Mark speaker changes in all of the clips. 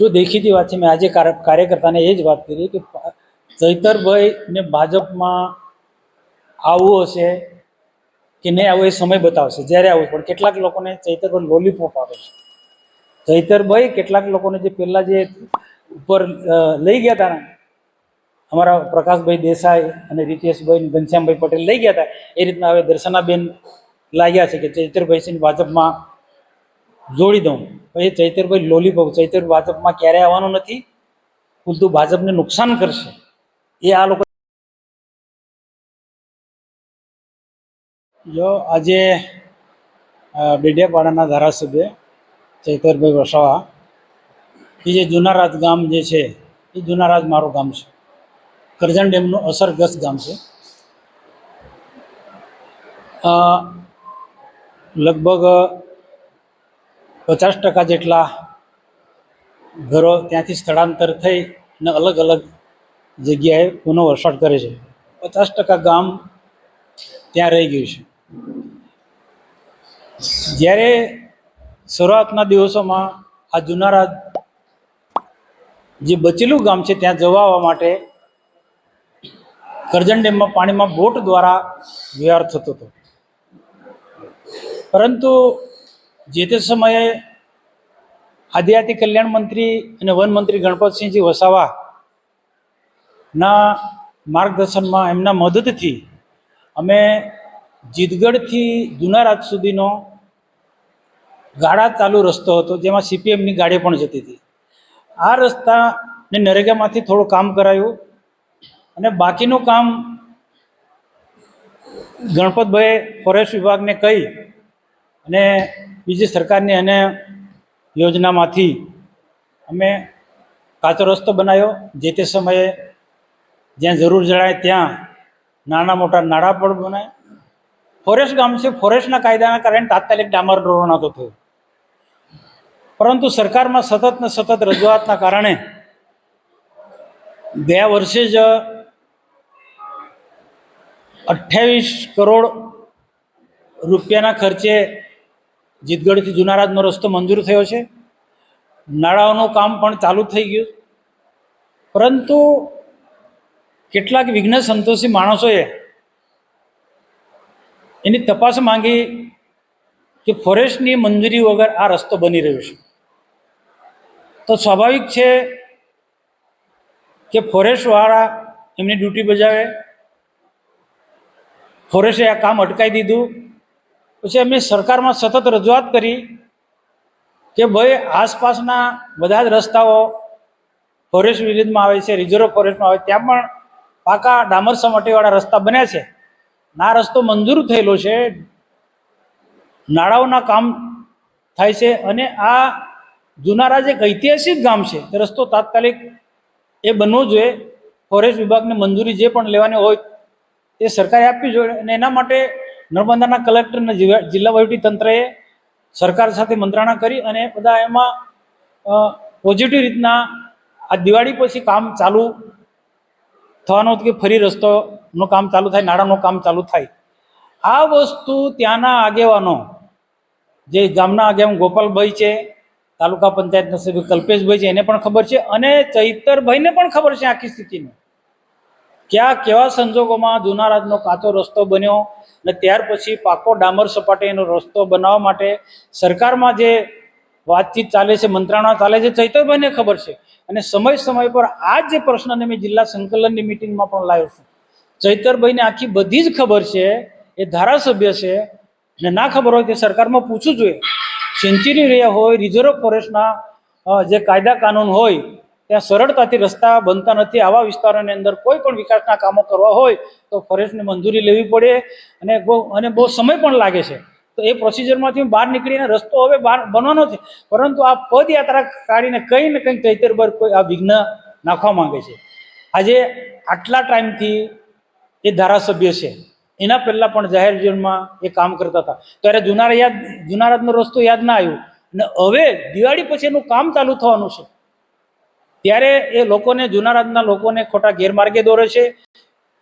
Speaker 1: જો દેખીતી વાત છે, મેં આજે કાર્યકર્તાને એ જ વાત કરી કે ચૈતરભાઈને ભાજપમાં આવવું હશે કે નહીં આવું એ સમય બતાવશે, જ્યારે આવું પણ કેટલાક લોકોને ચૈતરભાઈ લોલીપોપ આવે છે. ચૈતરભાઈ કેટલાક લોકોને જે પહેલાં જે ઉપર લઈ ગયા હતા અમારા પ્રકાશભાઈ દેસાઈ અને રીતેશભાઈ ઘનશ્યામભાઈ પટેલ લઈ ગયા હતા એ રીતના હવે દર્શનાબેન લાગ્યા છે કે ચૈતરભાઈ ભાજપમાં જોડી દઉં. એ ચૈતરભાઈ લોલીપોપ, ચૈતર ભાજપમાં ક્યારે આવવાનું નથી. ઉલટું ભાજપને નુકસાન કરશે. એ આ લોકો જો, આજે ડેડિયાપાડાના ધારાસભ્ય ચૈતરભાઈ વસાવા, એ જે જૂનારાજ ગામ જે છે, એ જૂનારાજ મારું ગામ છે. કરજણ ડેમનું અસરગ્રસ્ત ગામ છે. લગભગ પચાસ ટકા જેટલા ઘરો ત્યાંથી સ્થળાંતર થઈ અને અલગ અલગ જગ્યાએ પુનઃ વસવાટ કરે છે. પચાસ ટકા ગામ ત્યાં રહી ગયું છે. જ્યારે શરૂઆતના દિવસોમાં આ જુનારા જે બચેલું ગામ છે ત્યાં જવા માટે કરજણ ડેમમાં પાણીમાં બોટ દ્વારા વ્યવહાર થતો હતો. પરંતુ જે તે સમયે આદિજાતિ કલ્યાણ મંત્રી અને વન મંત્રી ગણપતસિંહજી વસાવા ના માર્ગદર્શનમાં એમના મદદથી અમે જીતગઢથી જુનારાજ સુધીનો ગાડા ચાલુ રસ્તો હતો, જેમાં સીપીએમની ગાડી પણ જતી હતી. આ રસ્તાને નરેગામાંથી થોડું કામ કરાયું અને બાકીનું કામ ગણપતભાઈએ ફોરેસ્ટ વિભાગને કહી અને બીજી સરકારની અને યોજનામાંથી અમે કાચો રસ્તો બનાવ્યો. જે તે સમયે જ્યાં જરૂર જણાય ત્યાં નાના મોટા નાળા પણ બનાય ફોરેસ્ટ ગામ છે, ફોરેસ્ટના કાયદાના કારણે તાત્કાલિક ડામર રોડ નહોતો થયો. પરંતુ સરકારમાં સતત ને સતત રજૂઆતના કારણે ગયા વર્ષે જ અઠ્યાવીસ કરોડ રૂપિયાના ખર્ચે જીતગઢથી જુનારાજનો રસ્તો મંજૂર થયો છે. નાળાઓનું કામ પણ ચાલુ થઈ ગયું. પરંતુ કેટલાક વિઘ્ન સંતોષી માણસોએ એની તપાસ માંગી કે ફોરેસ્ટની મંજૂરી વગર આ રસ્તો બની રહ્યો છે. તો સ્વાભાવિક છે કે ફોરેસ્ટવાળા એમની ડ્યુટી બજાવે. ફોરેસ્ટે આ કામ અટકાવી દીધું. પછી અમે સરકારમાં સતત રજૂઆત કરી કે ભાઈ આસપાસના બધા જ રસ્તાઓ ફોરેસ્ટ વિલેજમાં આવે છે રિઝર્વ ફોરેસ્ટમાં આવે ત્યાં પણ પાકા ડામર સપાટીવાળા રસ્તા બન્યા છે. ના રસ્તો મંજૂર થયેલો છે, નાળાઓના કામ થાય છે અને આ જુનારા એક ઐતિહાસિક ગામ છે. તે રસ્તો તાત્કાલિક એ બનવો જોઈએ. ફોરેસ્ટ વિભાગને મંજૂરી જે પણ લેવાની હોય તે સરકારે આપવી જોઈએ અને એના માટે નર્મદાના કલેક્ટર અને જિલ્લા જિલ્લા તંત્રએ સરકાર સાથે મંત્રણા કરી અને બધા એમાં પોઝિટિવ રીતના આ દિવાળી પછી કામ ચાલુ થવાનું હતું કે ફરી રસ્તોનું કામ ચાલુ થાય નાણાંનું કામ ચાલુ થાય. આ વસ્તુ ત્યાંના આગેવાનો, જે ગામના આગેવાન ગોપાલભાઈ છે, તાલુકા પંચાયતના સભ્ય કલ્પેશભાઈ છે, એને પણ ખબર છે અને ચૈતરભાઈને પણ ખબર છે આખી સ્થિતિની. ક્યાં કેવા સંજોગોમાં જુનારાજનો કાચો રસ્તો બન્યો અને ત્યાર પછી પાકો ડામર સપાટીનો રસ્તો બનાવવા માટે સરકારમાં જે વાતચીત ચાલે છે, મંત્રણા ચાલે છે, ચૈતરભાઈને ખબર છે. અને સમય સમય પર આ જે પ્રશ્નને મેં જિલ્લા સંકલનની મિટિંગમાં પણ લાવ્યો છું. ચૈતરભાઈને આખી બધી જ ખબર છે, એ ધારાસભ્ય છે ને ના ખબર હોય તે સરકારમાં પૂછવું જોઈએ. સેન્ચુરી રહ્યા હોય, રિઝર્વ ફોરેસ્ટના જે કાયદા કાનૂન હોય ત્યાં સરળતાથી રસ્તા બનતા નથી. આવા વિસ્તારોની અંદર કોઈ પણ વિકાસના કામો કરવા હોય તો ફોરેસ્ટની મંજૂરી લેવી પડે અને બહુ અને બહુ સમય પણ લાગે છે. તો એ પ્રોસિજરમાંથી બહાર નીકળીને રસ્તો હવે બહાર બનવાનો છે. પરંતુ આ પદયાત્રા કાઢીને કંઈ ને કંઈ ચૈતરબર કોઈ આ વિઘ્ન નાખવા માંગે છે. આજે આટલા ટાઈમથી એ ધારાસભ્ય છે. એના પહેલાં પણ જાહેર જીવનમાં એ કામ કરતા હતા. ત્યારે જુનારા યાદ જુનારાતનો રસ્તો યાદ ના આવ્યો. અને હવે દિવાળી પછી એનું કામ ચાલુ થવાનું છે. ત્યારે એ લોકોને જુનારાજના લોકોને ખોટા ગેરમાર્ગે દોરે છે.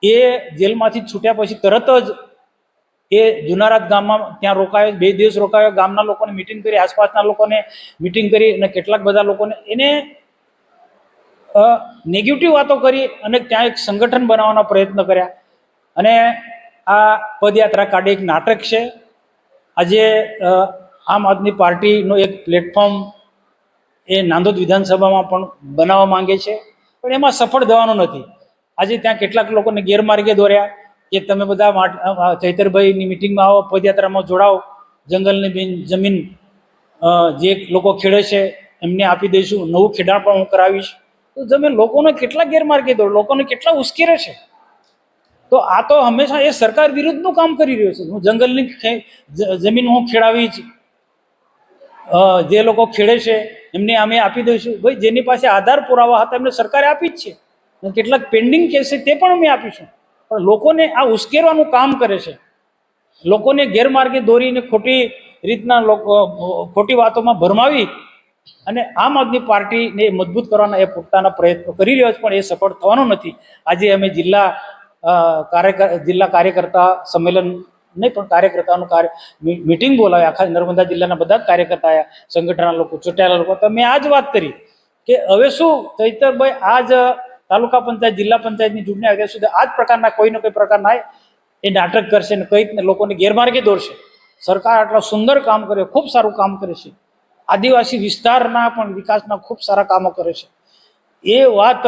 Speaker 1: એ જેલમાંથી છૂટ્યા પછી તરત જ એ જુનારાજ ગામમાં ત્યાં રોકાયો, બે દિવસ રોકાયો, ગામના લોકોને મિટિંગ કરી, આસપાસના લોકોને મિટિંગ કરી અને કેટલાક બધા લોકોને એને નેગેટિવ વાતો કરી અને ત્યાં એક સંગઠન બનાવવાના પ્રયત્ન કર્યા. અને આ પદયાત્રા કાઢી એક નાટક છે. આજે આમ આદમી પાર્ટીનું એક પ્લેટફોર્મ એ નાંદોદ વિધાનસભામાં પણ બનાવવા માંગે છે. પણ એમાં સફળ થવાનું નથી. આજે ત્યાં કેટલાક લોકોને ગેરમાર્ગે દોર્યા. કે તમે બધા ચૈતરભાઈની મિટિંગમાં આવો, પદયાત્રામાં જોડાઓ. જંગલની બિન, જમીન જે લોકો ખેડે છે, એમને આપી દઈશું. નવું ખેડાણ પણ હું કરાવીશ. તો તમે લોકોને કેટલા ગેરમાર્ગે દોડો લોકોને કેટલા ઉશ્કેરે છે? તો આ તો હંમેશા એ સરકાર વિરુદ્ધનું કામ કરી રહ્યો છે. હું જંગલની જમીન હું ખેડાવીશ. જે લોકો ખેડે છે, એમને અમે આપી દઈશું. ભાઈ, જેની પાસે આધાર પુરાવા હતા, એમને સરકારે આપી જ છે. કેટલાક પેન્ડિંગ કેસ છે, તે પણ અમે આપીશું. પણ લોકોને આ ઉશ્કેરવાનું કામ કરે છે. લોકોને ગેરમાર્ગે દોરીને ખોટી રીતના લોકો ખોટી વાતોમાં ભરમાવી અને આમ આદમી પાર્ટીને મજબૂત કરવાના એ પોતાના પ્રયત્નો કરી રહ્યો છે, પણ એ સફળ થવાનો નથી. આજે અમે જિલ્લા કાર્ય જિલ્લા કાર્યકર્તા સંમેલન નહીં, પણ કાર્યકર્તાનું કાર્ય મિટિંગ બોલાવી, આખા નર્મદા જિલ્લાના બધા જ કાર્યકર્તા આવ્યા સંગઠનના લોકો, ચૂંટાયેલા લોકો. તો મેં આ જ વાત કરી કે હવે શું ચૈતરભાઈ આ જ તાલુકા પંચાયત, જિલ્લા પંચાયતની ચૂંટણી આવે સુધી આ જ પ્રકારના કોઈ ને કોઈ પ્રકારના એ નાટક કરશે ને કઈ લોકોને ગેરમાર્ગે દોરશે. સરકાર આટલા સુંદર કામ કરે, ખૂબ સારું કામ કરે છે. આદિવાસી વિસ્તારના પણ વિકાસના ખૂબ સારા કામો કરે છે. એ વાત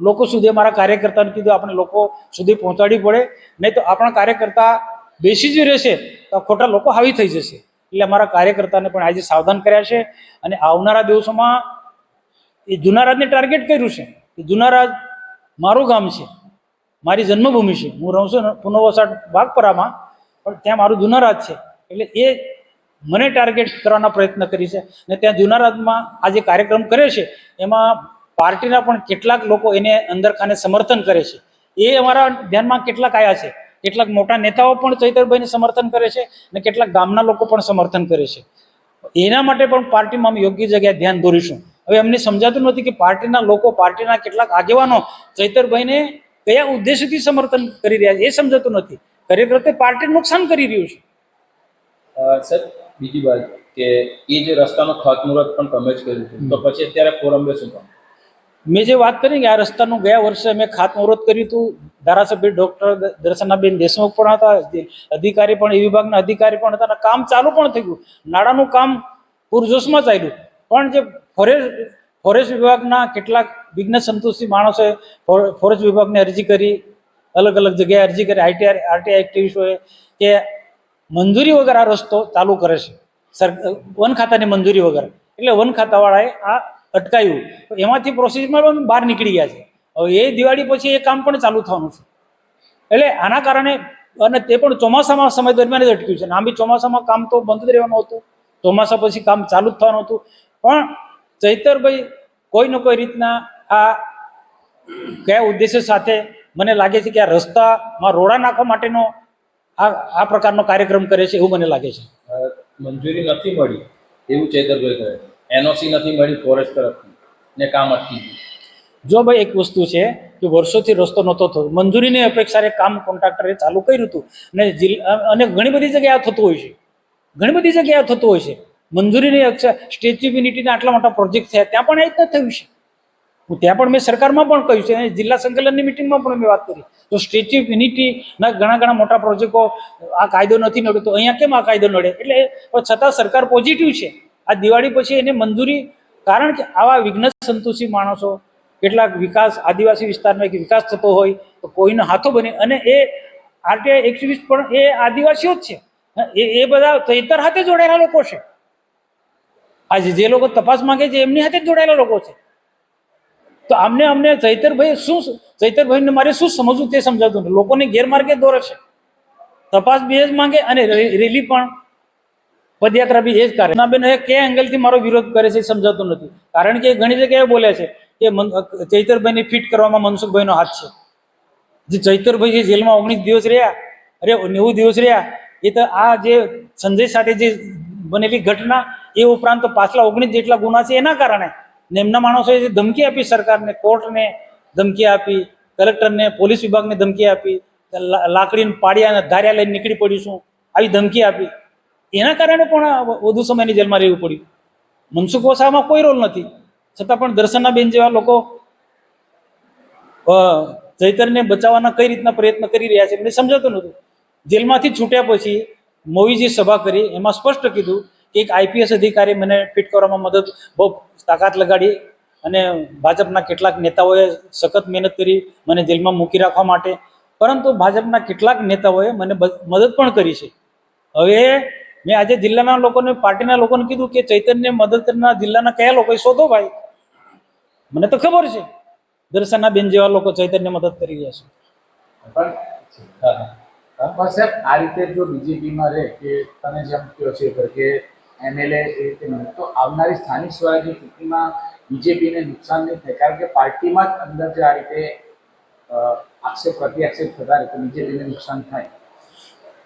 Speaker 1: લોકો સુધી અમારા કાર્યકર્તાને કીધું, આપણે લોકો સુધી પહોંચાડવી પડે. નહીં તો આપણા કાર્યકર્તા બેસી જ રહેશે તો ખોટા લોકો હાવી થઈ જશે. એટલે અમારા કાર્યકર્તાને પણ આજે સાવધાન કર્યા છે. અને આવનારા દિવસોમાં એ જુનારાજને ટાર્ગેટ કર્યું છે કે જુનારાજ મારું ગામ છે, મારી જન્મભૂમિ છે. હું રહું છું પુનઃવસાટ બાગપરામાં, પણ ત્યાં મારું જુનારાજ છે. એટલે એ મને ટાર્ગેટ કરવાના પ્રયત્ન કરી છે. અને ત્યાં જુનારાજમાં આ જે કાર્યક્રમ કરે છે. એમાં પાર્ટીના પણ કેટલાક લોકો એને અંદર ખાને સમર્થન કરે છે. એ અમારા ધ્યાનમાં કેટલાક આવ્યા છે. કેટલાક મોટા નેતાઓ પણ ચૈતરભાઈને સમર્થન કરે છે અને કેટલાક ગામના લોકો પણ સમર્થન કરે છે. એના માટે પણ પાર્ટીમાં અમે યોગ્ય જગ્યાએ ધ્યાન દોરીશું. હવે અમને સમજાતું નથી કે પાર્ટીના લોકો પાર્ટીના કેટલાક આગેવાનો ચૈતરભાઈને કયા ઉદ્દેશથી સમર્થન કરી રહ્યા છે એ સમજાતું નથી. ખરેખર તે પાર્ટીને નુકસાન કરી રહ્યું છે.
Speaker 2: સર બીજી વાત કે એ જે રસ્તાનો ખાતમુહૂર્ત પણ તમે જ કર્યું તો પછી અત્યારે ફોરમે શું કામ
Speaker 1: મેં જે વાત કરી કે આ રસ્તાનું ગયા વર્ષે મેં ખાતમુહૂર્ત કર્યું હતું. ધારાસભ્ય ડૉક્ટર દર્શનાબેન દેશમુખ પણ હતા અધિકારી પણ, એ વિભાગના અધિકારી પણ હતા અને કામ ચાલુ પણ થઈ ગયું. નાણાંનું કામ પૂરજોશમાં ચાલ્યું. પણ જે ફોરેસ્ટ ફોરેસ્ટ વિભાગના કેટલાક વિઘ્ન સંતોષી માણસોએ ફોરેસ્ટ વિભાગને અરજી કરી, અલગ અલગ જગ્યાએ અરજી કરી આઈટીઆર આરટીઆઈ એક્ટિવિસ્ટોએ કે મંજૂરી વગર આ રસ્તો ચાલુ કરે છે. સર, વન ખાતાની મંજૂરી વગર. એટલે વન ખાતાવાળાએ આ અટકાવ્યું તો એમાંથી પ્રોસેસમાં બહાર નીકળી ગયા છે. હવે એ દિવાળી પછી એ કામ પણ ચાલુ થવાનું છે. એટલે આના કારણે અને તે પણ ચોમાસામાં સમય દરમિયાન જ અટક્યું છે. આમ બી ચોમાસામાં કામ તો બંધ જ રહેવાનું હતું. ચોમાસા પછી કામ ચાલુ જ થવાનું હતું. પણ ચૈતરભાઈ કોઈ ન કોઈ રીતના આ કયા ઉદ્દેશ્ય સાથે મને લાગે છે કે આ રસ્તામાં રોડા નાખવા માટેનો આ આ પ્રકારનો કાર્યક્રમ કરે છે એવું મને લાગે છે.
Speaker 2: મંજૂરી નથી મળી એવું ચેતરભાઈ કહે એનઓસી નથી મળી ફોરેસ્ટ તરફથી. ને કામ અટકી ગયું.
Speaker 1: જો ભાઈ એક વસ્તુ છે કે વર્ષોથી રસ્તો નહોતો થતો, મંજૂરીની અપેક્ષાએ કામ કોન્ટ્રાક્ટરે ચાલુ કર્યું હતું. અને અને ઘણી બધી જગ્યાએ થતું હોય છે. ઘણી બધી જગ્યાએ થતું હોય છે. મંજૂરીની અક્ષ સ્ટેચ્યુ યુનિટીના આટલા મોટા પ્રોજેક્ટ થયા, ત્યાં પણ એ જ થયું છે. હું ત્યાં પણ મેં સરકારમાં પણ કહ્યું છે, અને જિલ્લા સંકલનની મિટિંગમાં પણ મેં વાત કરી. તો સ્ટેચ્યુ ઓફ યુનિટીના ઘણા ઘણા મોટા પ્રોજેક્ટો આ કાયદો નથી નડ્યો, તો અહીંયા કેમ આ કાયદો નડે? એટલે છતાં સરકાર પોઝિટિવ છે. આ દિવાળી પછી એને મંજૂરી, કારણ કે આવા વિઘ્ન સંતોષી માણસો, કેટલાક વિકાસ, આદિવાસી વિસ્તારમાં વિકાસ થતો હોય, તો કોઈનો હાથો બને. અને એ આરટીઆઈ એક્ટિવિસ્ટ પણ એ આદિવાસીઓ જ છે. એ એ બધા ચૈતર હાથે જોડાયેલા લોકો છે. આજે જે લોકો તપાસ માંગે છે, એમની હાથે જ જોડાયેલા લોકો છે. તો આમને, અમને ચૈતરભાઈ શું, ચૈતરભાઈને મારે શું સમજવું તે સમજાતું લોકોને ગેરમાર્ગે દોરે છે. તપાસ બે જ માંગે અને રેલી પણ પદયાત્રા બી એ જ કરે. બેન એ કયા એંગલથી મારો વિરોધ કરે છે સમજાતું નથી. કારણ કે ઘણી જગ્યાએ બોલે છે કે ચૈતરભાઈને ફિટ કરવામાં મનસુખભાઈનો હાથ છે. જે ચૈતરભાઈ જે જેલમાં ઓગણીસ દિવસ રહ્યા, અરે નેવું દિવસ રહ્યા, એ તો આ જે સંજય સાથે જે બનેલી ઘટના, એ ઉપરાંત પાછલા ઓગણીસ જેટલા ગુના છે એના કારણે ને એમના માણસોએ જે ધમકી આપી સરકારને, કોર્ટને ધમકી આપી, કલેક્ટરને, પોલીસ વિભાગને ધમકી આપી લાકડીને અને ધાર્યા લઈને નીકળી પડીશું આવી ધમકી આપી. એના કારણે પણ વધુ સમયની જેલમાં રહેવું પડ્યું. મનસુખ વસાવામાં કોઈ રોલ નથી. છતાં પણ દર્શનાબેન જેવા લોકો ચૈતરને બચાવવાના કઈ રીતના પ્રયત્ન કરી રહ્યા છે મને સમજાતું નહોતું. જેલમાંથી છૂટ્યા પછી મોવીજી સભા કરી, એમાં સ્પષ્ટ કીધું કે એક આઈપીએસ અધિકારી મને ફિટ કરવામાં મદદ, બહુ તાકાત લગાડી અને ભાજપના કેટલાક નેતાઓએ સખત મહેનત કરી મને જેલમાં મૂકી રાખવા માટે. પરંતુ ભાજપના કેટલાક નેતાઓએ મને મદદ પણ કરી છે. હવે મેં આજે જિલ્લાના લોકોને પાર્ટીના લોકોને કીધું કે ચૈતન્ય મદદ કરનાર જિલ્લાના કયા લોકો શોધો ભાઈ? મને તો ખબર છે. દર્શનાબેન જેવા લોકો ચૈતન્ય મદદ કરી રહ્યા છે.
Speaker 3: પણ
Speaker 2: હા હા.
Speaker 3: પણ સાહેબ આ રીતે જો બીજેપીમાં રહે કે તમે જેમ કહો છો કે- કે એમએલએ એ રીતે તો આવનારી સ્થાનિક સ્વરાજ્ય ચૂંટણીમાં બીજેપીને નુકસાન નહીં થાય કારણ કે પાર્ટીમાં જ અંદર જે આ રીતે આક્ષેપ પ્રતિ આક્ષેપ થતા રહે તો બીજેપીને નુકસાન થાય.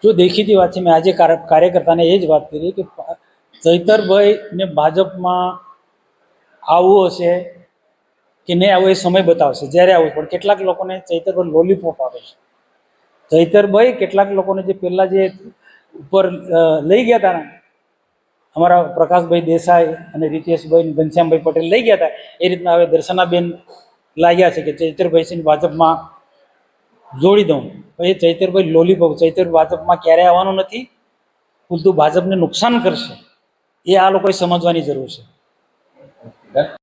Speaker 1: જો દેખીતી વાત છે, મેં આજે કાર્યકર્તાને એ જ વાત કરી કે ચૈતરભાઈ ચૈતરભાઈને ભાજપમાં આવવું હશે કે નહીં આવું એ સમય બતાવશે, જ્યારે આવું પણ કેટલાક લોકોને ચૈતરભાઈ લોલીપોપ આપે છે. ચૈતરભાઈ કેટલાક લોકોને જે પહેલાં જે ઉપર લઈ ગયા હતા ને, અમારા પ્રકાશભાઈ દેસાઈ અને રીતેશભાઈ ઘનશ્યામભાઈ પટેલ લઈ ગયા હતા એ રીતના હવે દર્શનાબેન લાગ્યા છે કે ચૈતરભાઈ સિંહ ભાજપમાં જોડી દઉં. એ ચૈતરભાઈ લોલીપોપ, ચૈતર ભાજપમાં ક્યારે આવવાનું નથી ઉલટું ભાજપને નુકસાન કરશે એ આ લોકોએ સમજવાની જરૂર છે?